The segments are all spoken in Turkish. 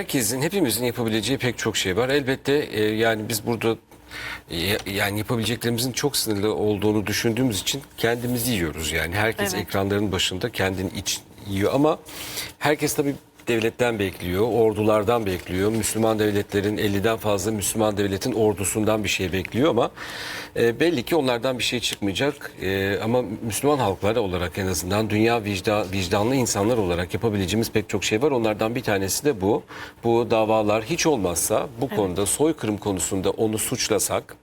herkesin, hepimizin yapabileceği pek çok şey var. Elbette e, yani biz burada e, yani yapabileceklerimizin çok sınırlı olduğunu düşündüğümüz için kendimizi yiyoruz. Yani herkes Evet. ekranların başında kendini iç yiyor ama herkes tabii devletten bekliyor, ordulardan bekliyor. Müslüman devletlerin 50'den fazla Müslüman devletin ordusundan bir şey bekliyor ama e, belli ki onlardan bir şey çıkmayacak. E, ama Müslüman halklar olarak en azından dünya vicda, vicdanlı insanlar olarak yapabileceğimiz pek çok şey var. Onlardan bir tanesi de bu. Bu davalar hiç olmazsa bu konuda soykırım konusunda onu suçlasak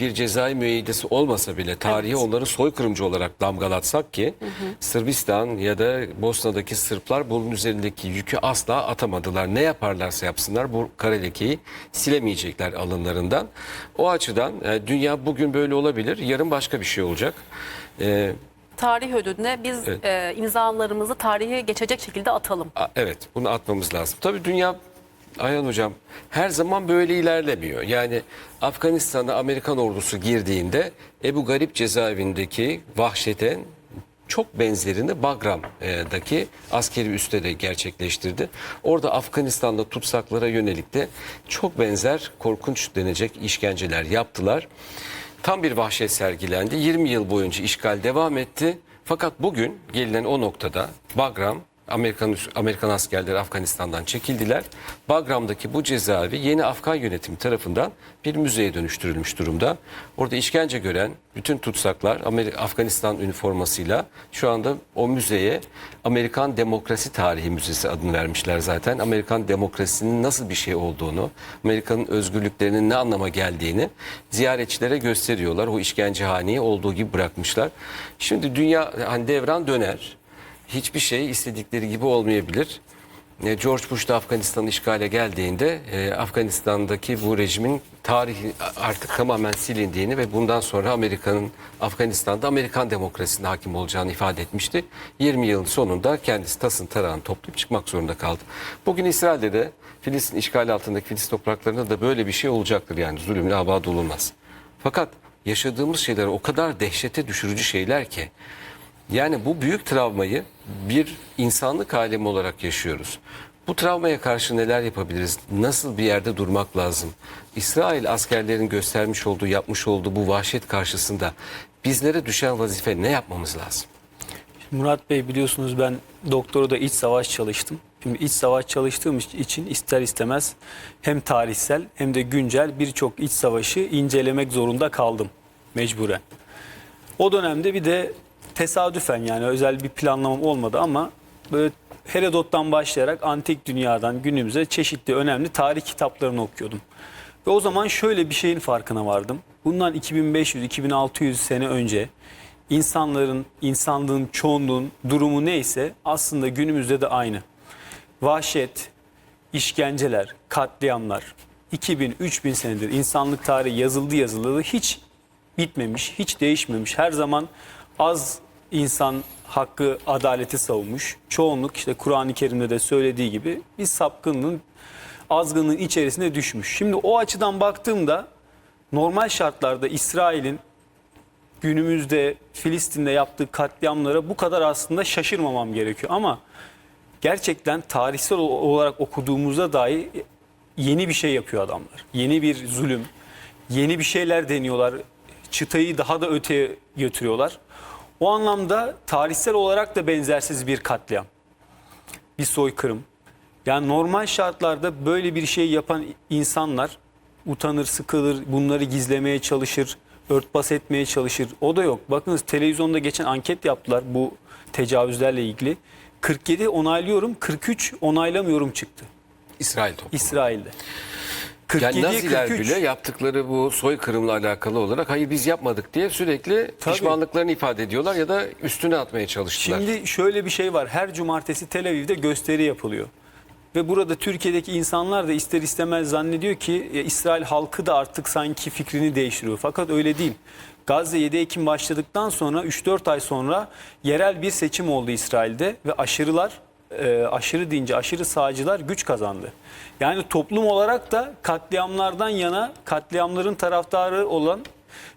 bir cezai müeyyidesi olmasa bile tarihe Evet. onları soykırımcı olarak damgalatsak ki Sırbistan ya da Bosna'daki Sırplar bunun üzerindeki yükü asla atamadılar. Ne yaparlarsa yapsınlar bu kara lekeyi silemeyecekler alınlarından. O açıdan e, dünya bugün böyle olabilir, yarın başka bir şey olacak. E, Tarih ödülüne biz Evet. e, imzalarımızı tarihe geçecek şekilde atalım. A- Evet, bunu atmamız lazım. Tabii dünya Ayhan Hocam her zaman böyle ilerlemiyor. Yani Afganistan'a Amerikan ordusu girdiğinde Ebu Garip cezaevindeki vahşete çok benzerini Bagram'daki askeri üste de gerçekleştirdi. Orada Afganistan'da tutsaklara yönelik de çok benzer korkunç denecek işkenceler yaptılar. Tam bir vahşet sergilendi. 20 yıl boyunca işgal devam etti. Fakat bugün gelinen o noktada Bagram Amerikan Amerikan askerleri Afganistan'dan çekildiler. Bagram'daki bu cezaevi yeni Afgan yönetimi tarafından bir müzeye dönüştürülmüş durumda. Orada işkence gören bütün tutsaklar Ameri- Afganistan üniformasıyla şu anda o müzeye Amerikan Demokrasi Tarihi Müzesi adını vermişler zaten. Amerikan demokrasinin nasıl bir şey olduğunu, Amerika'nın özgürlüklerinin ne anlama geldiğini ziyaretçilere gösteriyorlar. O işkencehaneyi olduğu gibi bırakmışlar. Şimdi dünya hani devran döner hiçbir şey istedikleri gibi olmayabilir. E, George Bush da Afganistan'ı işgale geldiğinde e, Afganistan'daki bu rejimin tarihi artık tamamen silindiğini ve bundan sonra Amerika'nın Afganistan'da Amerikan demokrasisine hakim olacağını ifade etmişti. 20 yılın sonunda kendisi tasın tarağını toplayıp çıkmak zorunda kaldı. Bugün İsrail'de de Filistin işgali altındaki Filistin topraklarında da böyle bir şey olacaktır yani zulümün abad olunmaz. Fakat yaşadığımız şeyler o kadar dehşete düşürücü şeyler ki yani bu büyük travmayı bir insanlık alemi olarak yaşıyoruz. Bu travmaya karşı neler yapabiliriz? Nasıl bir yerde durmak lazım? İsrail askerlerin göstermiş olduğu, yapmış olduğu bu vahşet karşısında bizlere düşen vazife ne yapmamız lazım? Murat Bey biliyorsunuz ben doktora da iç savaş çalıştım. Şimdi iç savaş çalıştığım için ister istemez hem tarihsel hem de güncel birçok iç savaşı incelemek zorunda kaldım mecburen. O dönemde bir de tesadüfen yani özel bir planlamam olmadı ama böyle Herodot'tan başlayarak antik dünyadan günümüze çeşitli önemli tarih kitaplarını okuyordum. Ve o zaman şöyle bir şeyin farkına vardım. Bundan 2500-2600 sene önce insanların, insanlığın, çoğunluğun durumu neyse aslında günümüzde de aynı. Vahşet, işkenceler, katliamlar 2000-3000 senedir insanlık tarihi yazıldı yazıldı hiç bitmemiş, hiç değişmemiş. Her zaman az insan hakkı, adaleti savunmuş. Çoğunluk işte Kur'an-ı Kerim'de de söylediği gibi bir sapkınlığın, azgınlığın içerisine düşmüş. Şimdi o açıdan baktığımda normal şartlarda İsrail'in günümüzde Filistin'de yaptığı katliamlara bu kadar aslında şaşırmamam gerekiyor. Ama gerçekten tarihsel olarak okuduğumuzda dahi yeni bir şey yapıyor adamlar. Yeni bir zulüm, yeni bir şeyler deniyorlar. Çıtayı daha da öteye götürüyorlar. O anlamda tarihsel olarak da benzersiz bir katliam. Bir soykırım. Yani normal şartlarda böyle bir şey yapan insanlar utanır, sıkılır, bunları gizlemeye çalışır, örtbas etmeye çalışır. O da yok. Bakınız televizyonda geçen anket yaptılar bu tecavüzlerle ilgili. 47 onaylıyorum, 43 onaylamıyorum çıktı İsrail toplumu. İsrail'de. Yani 47'ye Naziler 43. bile yaptıkları bu soykırımla alakalı olarak hayır biz yapmadık diye sürekli Tabii. pişmanlıklarını ifade ediyorlar ya da üstüne atmaya çalıştılar. Şimdi şöyle bir şey var. Her cumartesi Tel Aviv'de gösteri yapılıyor. Ve burada Türkiye'deki insanlar da ister istemez zannediyor ki e, İsrail halkı da artık sanki fikrini değiştiriyor. Fakat öyle değil. Gazze 7 Ekim başladıktan sonra 3-4 ay sonra yerel bir seçim oldu İsrail'de ve aşırılar e, aşırı deyince aşırı sağcılar güç kazandı. Yani toplum olarak da katliamlardan yana katliamların taraftarı olan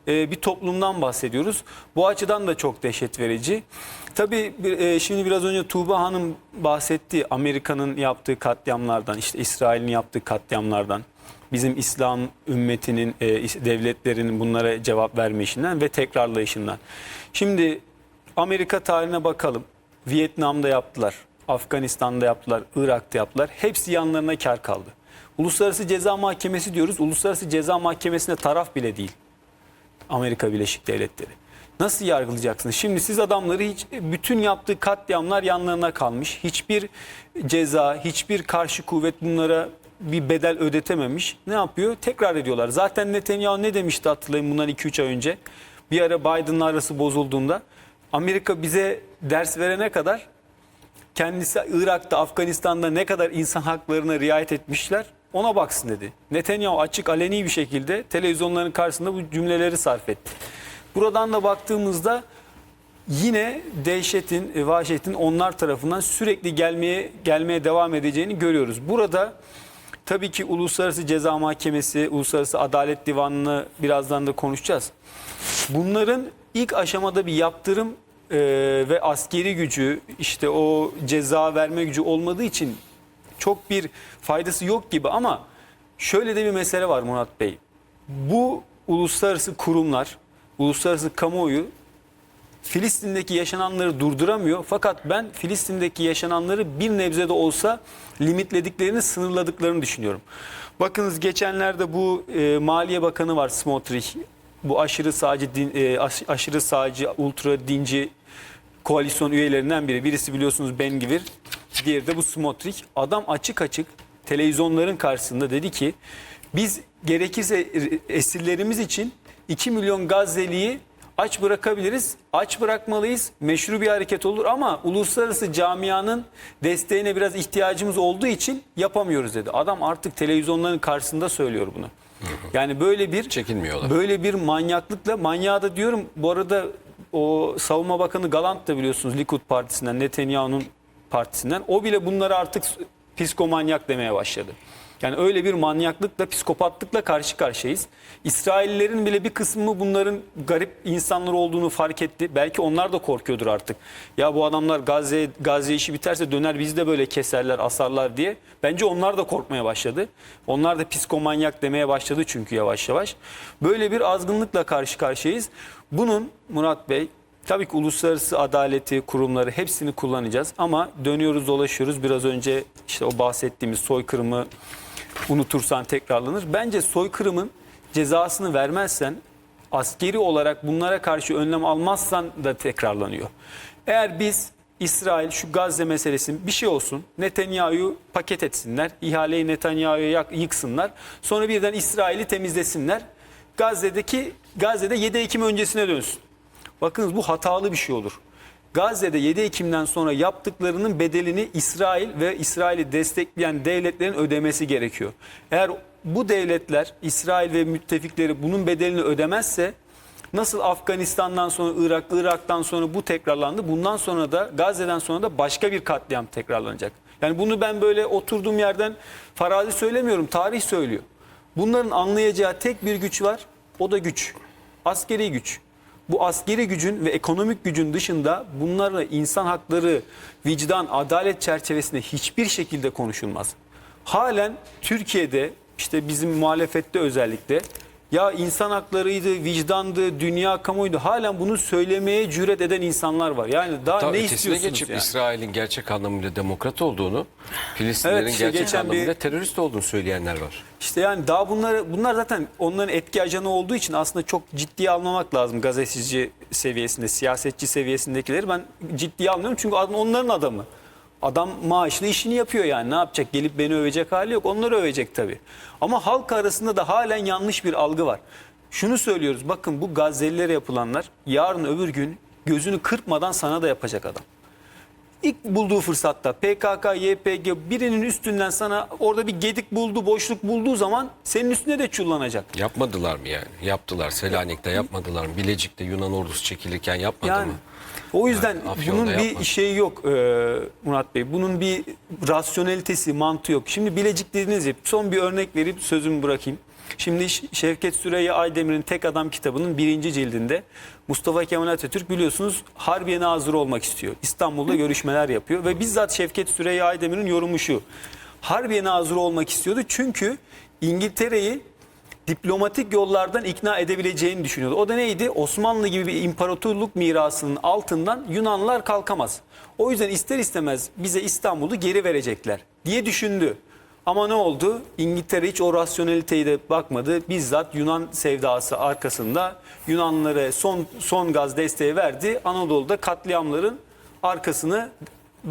e, bir toplumdan bahsediyoruz. Bu açıdan da çok dehşet verici. Tabii e, şimdi biraz önce Tuğba Hanım bahsetti Amerika'nın yaptığı katliamlardan, işte İsrail'in yaptığı katliamlardan, bizim İslam ümmetinin, e, devletlerinin bunlara cevap vermeyişinden ve tekrarlayışından. Şimdi Amerika tarihine bakalım. Vietnam'da yaptılar, Afganistan'da yaptılar, Irak'ta yaptılar. Hepsi yanlarına kar kaldı. Uluslararası Ceza Mahkemesi diyoruz. Uluslararası Ceza Mahkemesi'ne taraf bile değil. Amerika Birleşik Devletleri. Nasıl yargılayacaksınız? Şimdi siz adamları hiç bütün yaptığı katliamlar yanlarına kalmış. Hiçbir ceza, hiçbir karşı kuvvet bunlara bir bedel ödetememiş. Ne yapıyor? Tekrar ediyorlar. Zaten Netanyahu ne demişti hatırlayın bundan 2-3 ay önce. Bir ara Biden'la arası bozulduğunda Amerika bize ders verene kadar kendisi Irak'ta, Afganistan'da ne kadar insan haklarına riayet etmişler ona baksın dedi. Netanyahu açık aleni bir şekilde televizyonların karşısında bu cümleleri sarf etti. Buradan da baktığımızda yine dehşetin, e, vahşetin onlar tarafından sürekli gelmeye gelmeye devam edeceğini görüyoruz. Burada tabii ki Uluslararası Ceza Mahkemesi, Uluslararası Adalet Divanı'nı birazdan da konuşacağız. Bunların ilk aşamada bir yaptırım e, ve askeri gücü, işte o ceza verme gücü olmadığı için çok bir faydası yok gibi ama şöyle de bir mesele var Murat Bey. Bu uluslararası kurumlar, uluslararası kamuoyu Filistin'deki yaşananları durduramıyor. Fakat ben Filistin'deki yaşananları bir nebze de olsa limitlediklerini, sınırladıklarını düşünüyorum. Bakınız geçenlerde bu e, Maliye Bakanı var Smotrich. Bu aşırı sağcı, din, e, aş- aşırı sağcı, ultra dinci koalisyon üyelerinden biri. Birisi biliyorsunuz Ben Gvir, diğeri de bu Smotrich. Adam açık açık televizyonların karşısında dedi ki biz gerekirse esirlerimiz için 2 milyon Gazze'liyi aç bırakabiliriz. Aç bırakmalıyız. Meşru bir hareket olur ama uluslararası camianın desteğine biraz ihtiyacımız olduğu için yapamıyoruz dedi. Adam artık televizyonların karşısında söylüyor bunu. Yani böyle bir Çekinmiyorlar. Böyle bir manyaklıkla manyağı da diyorum bu arada o savunma bakanı Galant da biliyorsunuz Likud partisinden Netanyahu'nun partisinden. O bile bunları artık psikomanyak demeye başladı. Yani öyle bir manyaklıkla, psikopatlıkla karşı karşıyayız. İsraillerin bile bir kısmı bunların garip insanlar olduğunu fark etti. Belki onlar da korkuyordur artık. Ya bu adamlar Gazze, Gazze işi biterse döner bizi de böyle keserler, asarlar diye. Bence onlar da korkmaya başladı. Onlar da psikomanyak demeye başladı çünkü yavaş yavaş. Böyle bir azgınlıkla karşı karşıyayız. Bunun Murat Bey Tabii ki uluslararası adaleti, kurumları hepsini kullanacağız ama dönüyoruz dolaşıyoruz. Biraz önce işte o bahsettiğimiz soykırımı unutursan tekrarlanır. Bence soykırımın cezasını vermezsen askeri olarak bunlara karşı önlem almazsan da tekrarlanıyor. Eğer biz İsrail şu Gazze meselesi bir şey olsun. Netanyahu'yu paket etsinler. ihaleyi Netanyahu'ya yıksınlar. Sonra birden İsrail'i temizlesinler. Gazze'deki Gazze'de 7 Ekim öncesine dönsün. Bakınız bu hatalı bir şey olur. Gazze'de 7 Ekim'den sonra yaptıklarının bedelini İsrail ve İsrail'i destekleyen devletlerin ödemesi gerekiyor. Eğer bu devletler İsrail ve müttefikleri bunun bedelini ödemezse nasıl Afganistan'dan sonra Irak, Irak'tan sonra bu tekrarlandı. Bundan sonra da Gazze'den sonra da başka bir katliam tekrarlanacak. Yani bunu ben böyle oturduğum yerden farazi söylemiyorum. Tarih söylüyor. Bunların anlayacağı tek bir güç var. O da güç. Askeri güç. Bu askeri gücün ve ekonomik gücün dışında bunlarla insan hakları, vicdan, adalet çerçevesinde hiçbir şekilde konuşulmaz. Halen Türkiye'de işte bizim muhalefette özellikle ya insan haklarıydı, vicdandı, dünya kamuoydu. Halen bunu söylemeye cüret eden insanlar var. Yani daha Tabii ne istiyorsunuz geçip yani? İsrail'in gerçek anlamıyla demokrat olduğunu, Filistinlerin Evet, işte gerçek geçen bir- anlamıyla terörist olduğunu söyleyenler var. İşte yani daha bunları bunlar zaten onların etki ajanı olduğu için aslında çok ciddiye almamak lazım gazeteci seviyesinde, siyasetçi seviyesindekileri ben ciddiye almıyorum çünkü adam- onların adamı. Adam maaşlı işini yapıyor yani ne yapacak gelip beni övecek hali yok onları övecek tabii. Ama halk arasında da halen yanlış bir algı var. Şunu söylüyoruz bakın bu Gazelilere yapılanlar yarın öbür gün gözünü kırpmadan sana da yapacak adam. İlk bulduğu fırsatta PKK, YPG birinin üstünden sana orada bir gedik buldu, boşluk bulduğu zaman senin üstüne de çullanacak. Yapmadılar mı yani? Yaptılar. Selanik'te yapmadılar mı? Bilecik'te Yunan ordusu çekilirken yapmadı Yani mı? O yüzden Yani Afyon'da bunun bir yapma. şeyi yok e, Murat Bey. Bunun bir rasyonelitesi, mantığı yok. Şimdi Bilecik dediniz ya son bir örnek verip sözümü bırakayım. Şimdi Şevket Süreyya Aydemir'in Tek Adam kitabının birinci cildinde Mustafa Kemal Atatürk biliyorsunuz Harbiye Nazırı olmak istiyor. İstanbul'da görüşmeler yapıyor ve bizzat Şevket Süreyya Aydemir'in yorumu şu. Harbiye Nazırı olmak istiyordu çünkü İngiltere'yi diplomatik yollardan ikna edebileceğini düşünüyordu. O da neydi? Osmanlı gibi bir imparatorluk mirasının altından Yunanlılar kalkamaz. O yüzden ister istemez bize İstanbul'u geri verecekler diye düşündü. Ama ne oldu? İngiltere hiç o rasyoneliteyi de bakmadı. Bizzat Yunan sevdası arkasında Yunanlılara son son gaz desteği verdi. Anadolu'da katliamların arkasını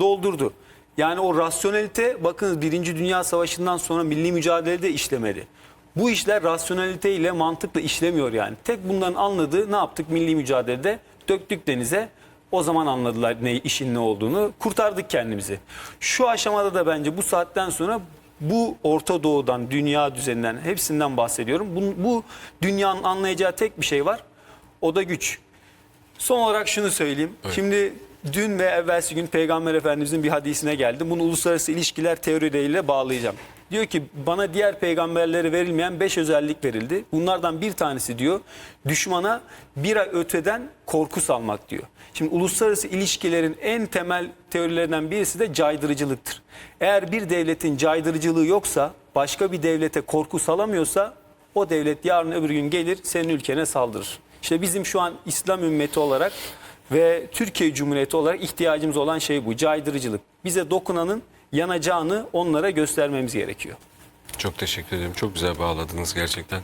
doldurdu. Yani o rasyonelite bakın Birinci Dünya Savaşı'ndan sonra milli mücadelede işlemedi. Bu işler rasyonelite ile mantıkla işlemiyor yani. Tek bundan anladığı ne yaptık milli mücadelede? Döktük denize. O zaman anladılar ne işin ne olduğunu. Kurtardık kendimizi. Şu aşamada da bence bu saatten sonra bu Orta Doğu'dan, dünya düzeninden hepsinden bahsediyorum. Bu, bu dünyanın anlayacağı tek bir şey var. O da güç. Son olarak şunu söyleyeyim. Şimdi dün ve evvelsi gün Peygamber Efendimizin bir hadisine geldim. Bunu uluslararası ilişkiler teorileriyle bağlayacağım. Diyor ki bana diğer peygamberlere verilmeyen beş özellik verildi. Bunlardan bir tanesi diyor düşmana bir ay öteden korku salmak diyor. Şimdi uluslararası ilişkilerin en temel teorilerinden birisi de caydırıcılıktır. Eğer bir devletin caydırıcılığı yoksa başka bir devlete korku salamıyorsa o devlet yarın öbür gün gelir senin ülkene saldırır. İşte bizim şu an İslam ümmeti olarak ve Türkiye Cumhuriyeti olarak ihtiyacımız olan şey bu caydırıcılık. Bize dokunanın yanacağını onlara göstermemiz gerekiyor. Çok teşekkür ederim. Çok güzel bağladınız gerçekten.